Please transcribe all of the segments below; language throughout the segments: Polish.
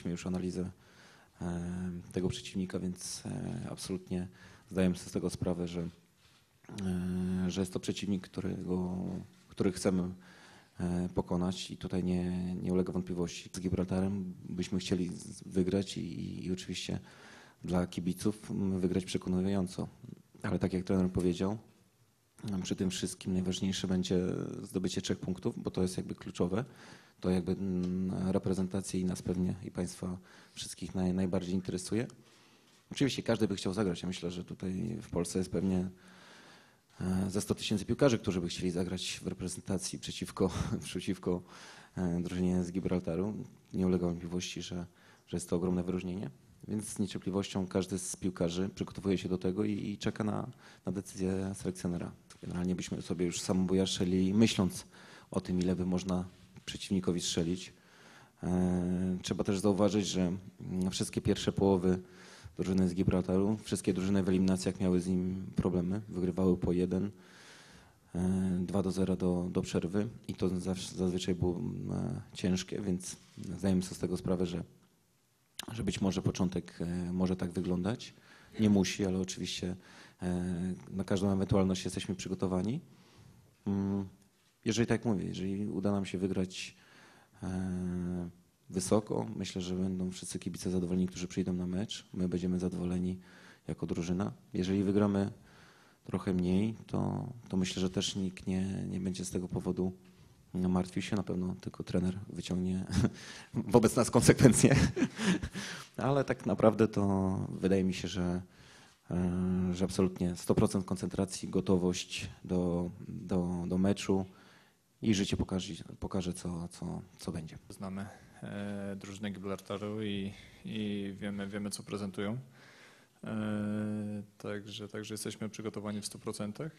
zrobiliśmy już analizę e, tego przeciwnika, więc e, absolutnie zdajemy sobie z tego sprawę, że, e, że jest to przeciwnik, którego, który chcemy pokonać i tutaj nie, nie ulega wątpliwości. Z Gibraltarem byśmy chcieli wygrać i, i oczywiście dla kibiców wygrać przekonująco. Ale tak jak trener powiedział, przy tym wszystkim najważniejsze będzie zdobycie trzech punktów, bo to jest jakby kluczowe. To jakby mm, reprezentację i nas pewnie i Państwa wszystkich naj, najbardziej interesuje. Oczywiście każdy by chciał zagrać. Ja myślę, że tutaj w Polsce jest pewnie e, ze 100 tysięcy piłkarzy, którzy by chcieli zagrać w reprezentacji przeciwko, przeciwko e, drużynie z Gibraltaru. Nie ulega wątpliwości, że, że jest to ogromne wyróżnienie. Więc z niecierpliwością każdy z piłkarzy przygotowuje się do tego i, i czeka na, na decyzję selekcjonera. Generalnie byśmy sobie już samobujaszczyli myśląc o tym, ile by można przeciwnikowi strzelić. E, Trzeba też zauważyć, że mm, wszystkie pierwsze połowy drużyny z Gibraltaru, wszystkie drużyny w eliminacjach miały z nim problemy. Wygrywały po jeden, e, 2 do 0 do, do przerwy i to zazwyczaj było mm, ciężkie, więc zdajemy sobie z tego sprawę, że, że być może początek e, może tak wyglądać. Nie musi, ale oczywiście e, na każdą ewentualność jesteśmy przygotowani. Mm, Jeżeli tak mówię, jeżeli uda nam się wygrać e, wysoko, myślę, że będą wszyscy kibice zadowoleni, którzy przyjdą na mecz. My będziemy zadowoleni jako drużyna. Jeżeli wygramy trochę mniej, to, to myślę, że też nikt nie, nie będzie z tego powodu martwił się. Na pewno tylko trener wyciągnie wobec nas konsekwencje. Ale tak naprawdę to wydaje mi się, że, e, że absolutnie 100% koncentracji, gotowość do, do, do meczu i życie pokaże, pokaże co, co, co będzie. Znamy e, drużynę Gibraltaru i, i wiemy, wiemy, co prezentują. E, także, także jesteśmy przygotowani w 100%.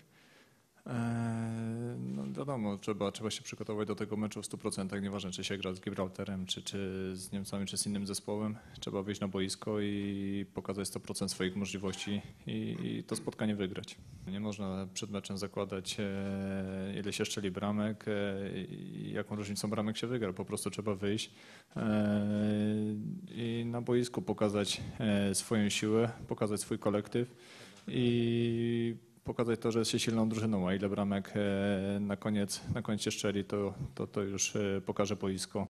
E, wiadomo, trzeba, trzeba się przygotować do tego meczu w 100%, nieważne czy się gra z Gibraltarem, czy, czy z Niemcami, czy z innym zespołem. Trzeba wyjść na boisko i pokazać 100% swoich możliwości i, i to spotkanie wygrać. Nie można przed meczem zakładać, e, ile się szczeli bramek e, i jaką różnicą bramek się wygra. Po prostu trzeba wyjść e, i na boisku pokazać swoją siłę, pokazać swój kolektyw i pokazać to, że jest się silną drużyną, a ile bramek e, na koniec, na koniec się szczeli, to, to, to już e, pokaże boisko